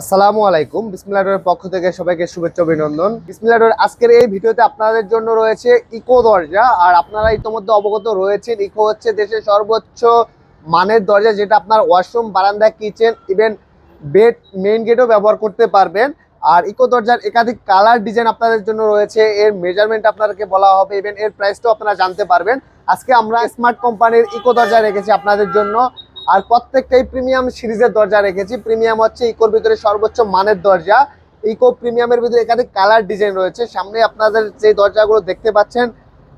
আসসালামু আলাইকুম। বিসমিল্লাহর পক্ষ থেকে সবাইকে শুভেচ্ছা অভিনন্দন। বিসমিল্লাহর আজকের এই ভিডিওতে আপনাদের জন্য রয়েছে ইকো দরজা, আর আপনারা ইতোমধ্যে অবগত রয়েছেন ইকো হচ্ছে দেশের সর্বোচ্চ মানের দরজা, যেটা আপনার ওয়াশরুম, বারান্দা, কিচেন, ইভেন বেড, মেইন গেটও ব্যবহার করতে পারবেন। আর ইকো দরজার একাধিক কালার ডিজাইন আপনাদের জন্য রয়েছে। এর মেজারমেন্ট আপনাদেরকে বলা হবে, ইভেন এর প্রাইসটাও আপনারা জানতে পারবেন। আজকে আমরা স্মার্ট কোম্পানির ইকো দরজা রেখেছি আপনাদের জন্য। আর প্রত্যেকটাই প্রিমিয়াম সিরিজের দরজা রেখেছি। প্রিমিয়াম হচ্ছে ইকোর ভিতরে সর্বোচ্চ মানের দরজা। ইকো প্রিমিয়ামের ভিতরে একাধিক কালার ডিজাইন রয়েছে। সামনে আপনাদের যে দরজাগুলো দেখতে পাচ্ছেন,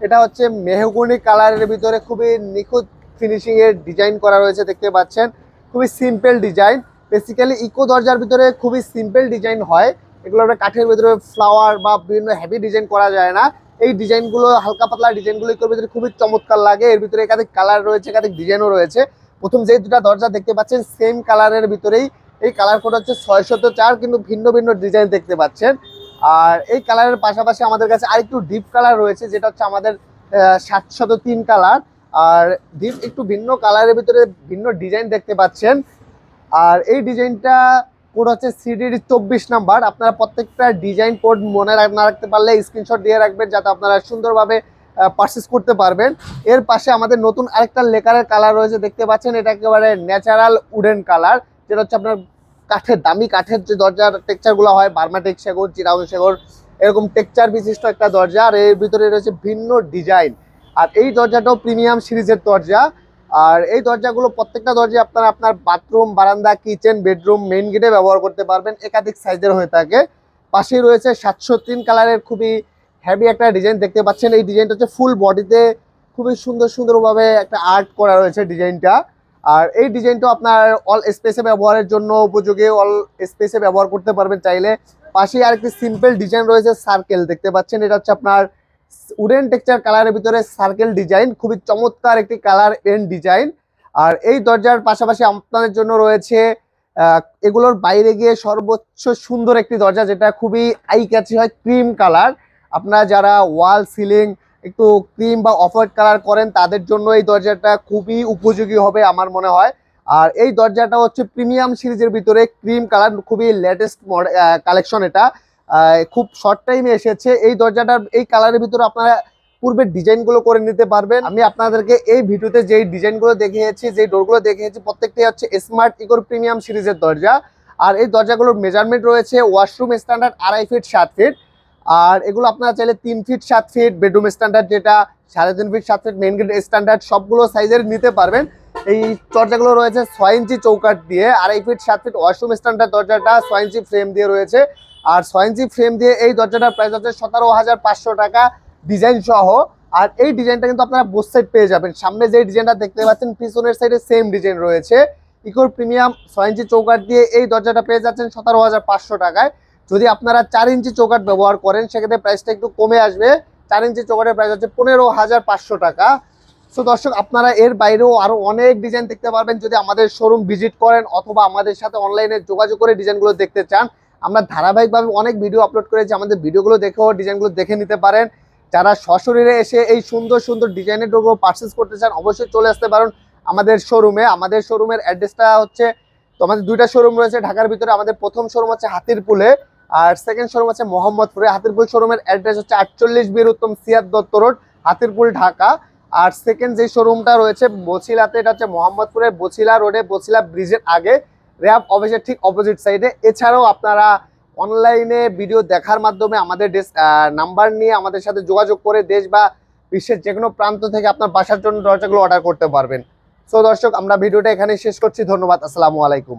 এটা হচ্ছে মেহগুনি কালারের ভিতরে খুবই নিখুঁত ফিনিশিং এর ডিজাইন করা রয়েছে দেখতে পাচ্ছেন। খুবই সিম্পল ডিজাইন বেসিক্যালি ইকো দরজার ভিতরে খুবই সিম্পল ডিজাইন হয়। এগুলো আমরা কাঠের ভিতরে ফ্লাওয়ার বা বিভিন্ন হেভি ডিজাইন করা যায় না। এই ডিজাইনগুলো হালকা পাতলা ডিজাইনগুলো ইকোর ভিতরে খুবই চমৎকার লাগে। এর ভিতরে একাধিক কালার রয়েছে, একাধিক ডিজাইনও রয়েছে। প্রথম যে দুটা দরজা দেখতে পাচ্ছেন সেম কালারের ভিতরেই এই কালার কোড হচ্ছে ছয়শত চার, কিন্তু ভিন্ন ভিন্ন ডিজাইন দেখতে পাচ্ছেন। আর এই কালারের পাশাপাশি আমাদের কাছে আরেকটু ডিপ কালার রয়েছে, যেটা হচ্ছে আমাদের সাতশত তিন কালার আর ডিপ একটু ভিন্ন কালারের ভিতরে ভিন্ন ডিজাইন দেখতে পাচ্ছেন। আর এই ডিজাইনটা কোড হচ্ছে সিডির চব্বিশ নাম্বার। আপনারা প্রত্যেকটা ডিজাইন কোড মনে না রাখতে পারলে স্ক্রিনশট দিয়ে রাখবেন, যাতে আপনারা সুন্দরভাবে পারচেস করতে পারবেন। এর পাশে আমাদের নতুন আরেকটা লেকারের কালার রয়েছে, দেখতে পাচ্ছেন, এটা একেবারে ন্যাচারাল উডেন কালার যেটা হচ্ছে আপনার কাঠের, দামি কাঠের যে দরজার টেক্সচারগুলো হয় বার্মাটিক সেগুন চিরাউন সেগুন এরকম টেক্সচার বিশিষ্ট একটা দরজা, আর এর ভিতরে রয়েছে ভিন্ন ডিজাইন আর এই দরজাটাও প্রিমিয়াম সিরিজের দরজা। আর এই দরজাগুলো প্রত্যেকটা দরজা আপনারা আপনার বাথরুম বারান্দা কিচেন বেডরুম মেইন গেটে ব্যবহার করতে পারবেন, একাধিক সাইজের হয়ে থাকে। পাশেই রয়েছে সাতশো তিন কালারের খুবই হেভি একটা ডিজাইন দেখতে পাচ্ছেন। এই ডিজাইনটা হচ্ছে ফুল বডিতে খুবই সুন্দর, সুন্দরভাবে একটা আর্ট করা রয়েছে ডিজাইনটা আর এই ডিজাইনটা আপনার অল স্পেসে ব্যবহারের জন্য উপযোগী অল স্পেসে ব্যবহার করতে পারবেন চাইলে। পাশেই আরেকটি সিম্পল ডিজাইন রয়েছে সার্কেল দেখতে পাচ্ছেন? এটা হচ্ছে আপনার উডেন টেক্সচার কালারের ভিতরে সার্কেল ডিজাইন খুবই চমৎকার একটি কালার এন্ড ডিজাইন আর এই দরজার পাশাপাশি আপনাদের জন্য রয়েছে এগুলোর বাইরে গিয়ে সর্বোচ্চ সুন্দর একটি দরজা, যেটা খুবই আই ক্যাচি হয় ক্রিম কালার আপনারা যারা ওয়াল সিলিং একটু ক্রিম বা অফ হোয়াইট কালার করেন, তাদের জন্য এই দরজাটা খুবই উপযোগী হবে আমার মনে হয়। আর এই দরজাটা হচ্ছে প্রিমিয়াম সিরিজের ভিতরে ক্রিম কালার খুবই লেটেস্ট কালেকশন এটা। খুব শর্ট টাইমে এসেছে। এই দরজাটার এই কালারের ভিতরে আপনারা পূর্বের ডিজাইনগুলো করে নিতে পারবেন। আমি আপনাদেরকে এই ভিডিওতে যেই ডিজাইনগুলো দেখিয়েছি, যেই ডোরগুলো দেখিয়েছি, প্রত্যেকটাই হচ্ছে স্মার্ট ইকোর প্রিমিয়াম সিরিজের দরজা। আর এই দরজাগুলোর মেজারমেন্ট রয়েছে ওয়াশরুম স্ট্যান্ডার্ড আড়াই ফিট সাত ফিট আর এগুলো আপনারা চাইলে তিন ফিট সাত ফিট বেডরুম স্ট্যান্ডার্ড যেটা সাড়ে তিন ফিট সাত ফিট মেন গেট স্ট্যান্ডার্ড সবগুলো সাইজের নিতে পারবেন। এই দরজাগুলো রয়েছে ছয় ইঞ্চি চৌকাট দিয়ে, আড়াই ফিট সাত ফিট ওয়াশরুম স্ট্যান্ডার্ড দরজাটা ছয় ইঞ্চি ফ্রেম দিয়ে রয়েছে। আর ছয় ইঞ্চি ফ্রেম দিয়ে এই দরজাটার প্রাইস হচ্ছে সতেরো হাজার পাঁচশো টাকা ডিজাইন সহ। আর এই ডিজাইনটা কিন্তু আপনারা বোস সাইড পেয়ে যাবেন। সামনে যে ডিজাইনটা দেখতে পাচ্ছেন, পিছনের সাইডে সেম ডিজাইন রয়েছে। ইকোর প্রিমিয়াম ছয় ইঞ্চি চৌকাট দিয়ে এই দরজাটা পেয়ে যাচ্ছেন সতেরো হাজার পাঁচশো টাকায়। যদি আপনারা চার ইঞ্চি চৌকাট ব্যবহার করেন, সেক্ষেত্রে প্রাইসটা একটু কমে আসবে। চার ইঞ্চি চৌকাটের প্রাইস হচ্ছে পনেরো হাজার পাঁচশো টাকা। সো দর্শক, আপনারা এর বাইরেও আরও অনেক ডিজাইন দেখতে পারবেন। যদি আমাদের শোরুম ভিজিট করেন অথবা আমাদের সাথে অনলাইনে যোগাযোগ করে ডিজাইনগুলো দেখতে চান, আমরা ধারাবাহিকভাবে অনেক ভিডিও আপলোড করেছি। আমাদের ভিডিওগুলো দেখেও ডিজাইনগুলো দেখে নিতে পারেন। যারা সশরীরে এসে এই সুন্দর সুন্দর ডিজাইনের ডোরগুলো পারচেস করতে চান, অবশ্যই চলে আসতে পারেন আমাদের শোরুমে আমাদের শোরুমের অ্যাড্রেসটা হচ্ছে, তো আমাদের দুইটা শোরুম রয়েছে। ঢাকার ভিতরে আমাদের প্রথম শোরুম হচ্ছে হাতিরপুলে। আর সেকেন্ড শোরুম আছে মোহাম্মদপুরে। হাতিরপুল শোরুমের অ্যাড্রেস হচ্ছে আটচল্লিশ বীর উত্তম সিয়াদ দত্ত রোড হাতিরপুল, ঢাকা। আর সেকেন্ড যে শোরুমটা রয়েছে বছিলাতে, এটা হচ্ছে মোহাম্মদপুরের বছিলা রোডে বছিলা ব্রিজের আগে। র্যাব অফিসের ঠিক অপোজিট সাইডে এছাড়াও আপনারা অনলাইনে ভিডিও দেখার মাধ্যমে আমাদের নাম্বার নিয়ে আমাদের সাথে যোগাযোগ করে দেশ বা বিশ্বের যে কোনো প্রান্ত থেকে আপনার বাসার জন্য দরজাগুলো অর্ডার করতে পারবেন। সো দর্শক, আমরা ভিডিওটা এখানে শেষ করছি। ধন্যবাদ। আসসালামু আলাইকুম।